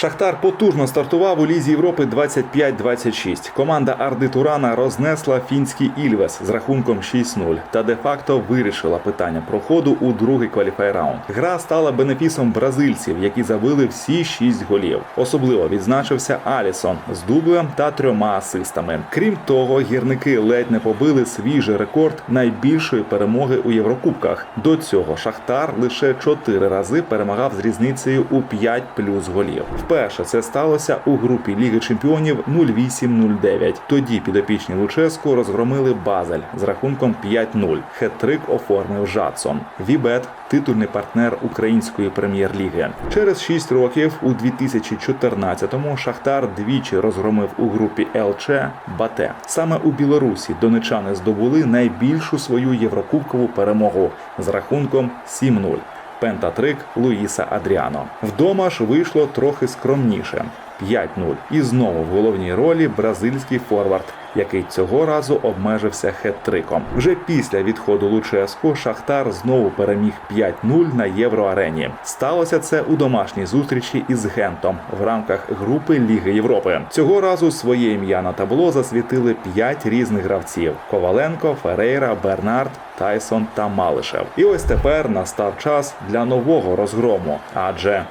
Шахтар потужно стартував у лізі Європи 25-26. Команда Арди Турана рознесла фінський Ільвес з рахунком 6-0 та де-факто вирішила питання проходу у другий кваліфай раунд. Гра стала бенефісом бразильців, які забили всі 6 голів. Особливо відзначився Алісон з дублем та трьома асистами. Крім того, гірники ледь не побили свіжий рекорд найбільшої перемоги у Єврокубках. До цього Шахтар лише 4 рази перемагав з різницею у 5 плюс голів. Вперше це сталося у групі Ліги Чемпіонів 08-09. Тоді підопічні Луческу розгромили Базель з рахунком 5-0. Хет-трик оформив Жадсон. Вібет титульний партнер української прем'єр-ліги. Через 6 років у 2014-му Шахтар двічі розгромив у групі ЛЧ Бате. Саме у Білорусі донечани здобули найбільшу свою єврокубкову перемогу з рахунком 7-0. Пентатрик Луїса Адріано. Вдома ж вийшло трохи скромніше 5-0. І знову в головній ролі бразильський форвард, який цього разу обмежився хет-триком. Вже після відходу Луческу Шахтар знову переміг 5-0 на євроарені. Сталося це у домашній зустрічі із Гентом в рамках групи Ліги Європи. Цього разу своє ім'я на табло засвітили п'ять різних гравців: Коваленко, Ферейра, Бернард. Тайсон та Малишев. І ось тепер настав час для нового розгрому, адже